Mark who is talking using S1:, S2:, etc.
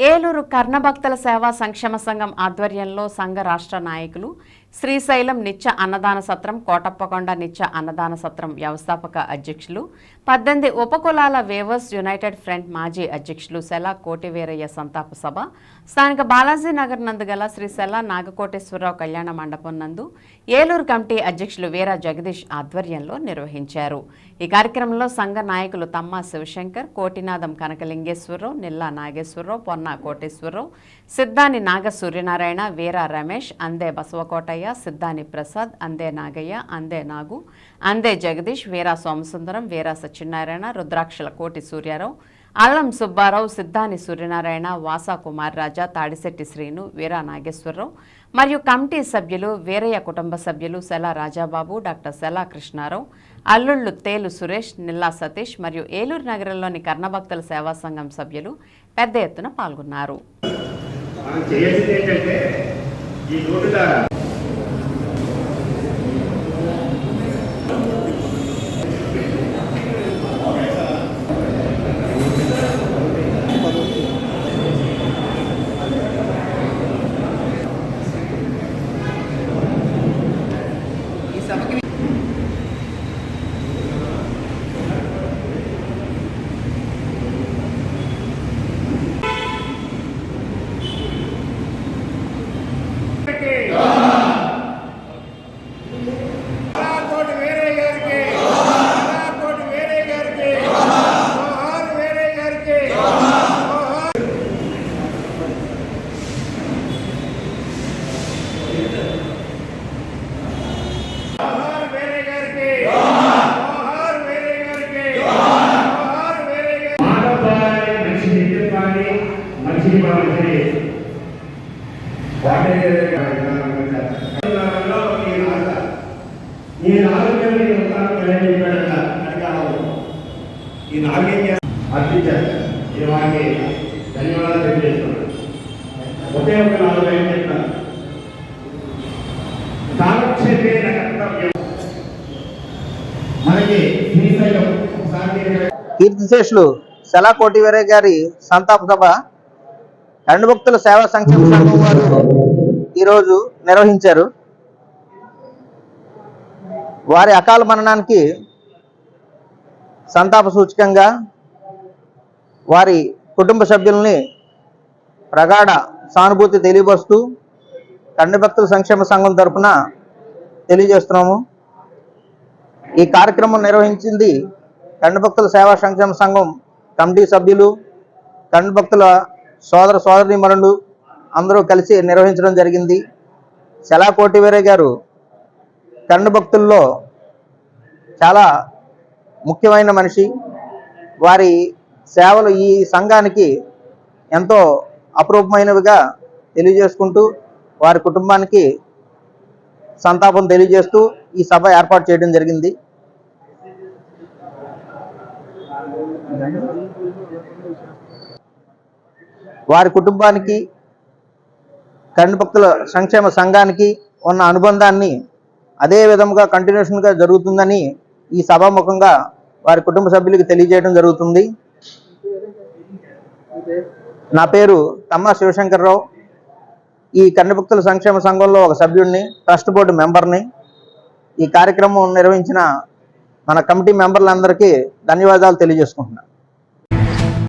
S1: ఏలూరు కర్ణభక్తుల సేవా సంక్షేమ సంఘం ఆధ్వర్యంలో సంఘ రాష్ట్ర నాయకులు శ్రీశైలం నిత్య అన్నదాన సత్రం కోటప్పకొండ నిత్య అన్నదాన సత్రం వ్యవస్థాపక అధ్యక్షులు పద్దెనిమిది ఉపకులాల వేవర్స్ యునైటెడ్ ఫ్రంట్ మాజీ అధ్యక్షులు సెలా కోటివీరయ్య సంతాప సభ స్థానిక బాలాజీ నగర్ నందు గల శ్రీ సెలా నాగకోటేశ్వరరావు కళ్యాణ మండపం నందు ఏలూరు కమిటీ అధ్యక్షులు వీరా జగదీష్ ఆధ్వర్యంలో నిర్వహించారు. ఈ కార్యక్రమంలో సంఘ నాయకులు తమ్మా శివశంకర్ కోటినాదం కనకలింగేశ్వరరావు నిల్లా నాగేశ్వరరావు పొన్న కోటేశ్వరరావు సిద్ధాని నాగ సూర్యనారాయణ వీరా రమేష్ అందే బసవకోటయ్య సిద్ధాని ప్రసాద్ అందే నాగయ్య అందే నాగు అందే జగదీష్ వీరా సోమసుందరం వీరా సత్యనారాయణ రుద్రాక్షల కోటి సూర్యారావు అల్లం సుబ్బారావు సిద్ధాని సూర్యనారాయణ వాసా కుమార్ రాజా తాడిశెట్టి శ్రీను వీరా నాగేశ్వరరావు మరియు కమిటీ సభ్యులు వీరయ్య కుటుంబ సభ్యులు సెలా రాజాబాబు డాక్టర్ సెలా కృష్ణారావు అల్లుళ్ళు తేలు సురేష్ నిల్లా సతీష్ మరియు ఏలూరు నగరంలోని కర్ణభక్తుల సేవా సంఘం సభ్యులు పెద్ద ఎత్తున పాల్గొన్నారు
S2: మనం చేయాల్సింది ఏంటంటే ఈ రోడ్డు ద్వారా కోటి వేరే గారికి కోటి వేరే గారికి జోహార్ వేరే గారికి జోహార్ జోహార్ వేరే గారికి జోహార్ వేరే గారికి జోహార్ వేరే గారికి మానవాళి మనిషి నిత్యం కానీ మనిషిని బాగుంటుంది ఈ నాలుగేళ్ళు నేను చెప్పాడట ఈ నాలుగేం అర్పించారు ఈ వారికి ధన్యవాదాలు తెలియజేస్తున్నాను ఒకే ఒక నాలుగు ఏం చెప్తాను కర్తవ్యం మనకి శ్రీశైలం
S3: కీర్తిశేషులు సెలా గారి సంతాప సభ రెండు భక్తుల సేవా సంక్షేమ సంఘం వారు ఈరోజు నిర్వహించారు. వారి అకాల మరణానికి సంతాప సూచకంగా వారి కుటుంబ సభ్యుల్ని ప్రగాఢ సానుభూతి తెలియపరుస్తూ తండ్రి భక్తుల సంక్షేమ సంఘం తరపున తెలియజేస్తున్నాము. ఈ కార్యక్రమం నిర్వహించింది కన్ను భక్తుల సేవా సంక్షేమ సంఘం కమిటీ సభ్యులు కన్ను భక్తుల సోదర సోదరీమణులు అందరూ కలిసి నిర్వహించడం జరిగింది. శలా కోటివీరే గారు కన్ను భక్తుల్లో చాలా ముఖ్యమైన మనిషి. వారి సేవలు ఈ సంఘానికి ఎంతో అపరూపమైనవిగా తెలియజేసుకుంటూ వారి కుటుంబానికి సంతాపం తెలియజేస్తూ ఈ సభ ఏర్పాటు చేయడం జరిగింది. వారి కుటుంబానికి కన్నుభక్తుల సంక్షేమ సంఘానికి ఉన్న అనుబంధాన్ని అదే విధముగా కంటిన్యూషన్గా జరుగుతుందని ఈ సభాముఖంగా వారి కుటుంబ సభ్యులకి తెలియజేయడం జరుగుతుంది. నా పేరు తమ్మా శివశంకర్రావు. ఈ కన్నుభక్తుల సంక్షేమ సంఘంలో ఒక సభ్యుడిని ట్రస్ట్ బోర్డు మెంబర్ని ఈ కార్యక్రమం నిర్వహించిన మన కమిటీ మెంబర్లందరికీ ధన్యవాదాలు తెలియజేసుకుంటున్నాను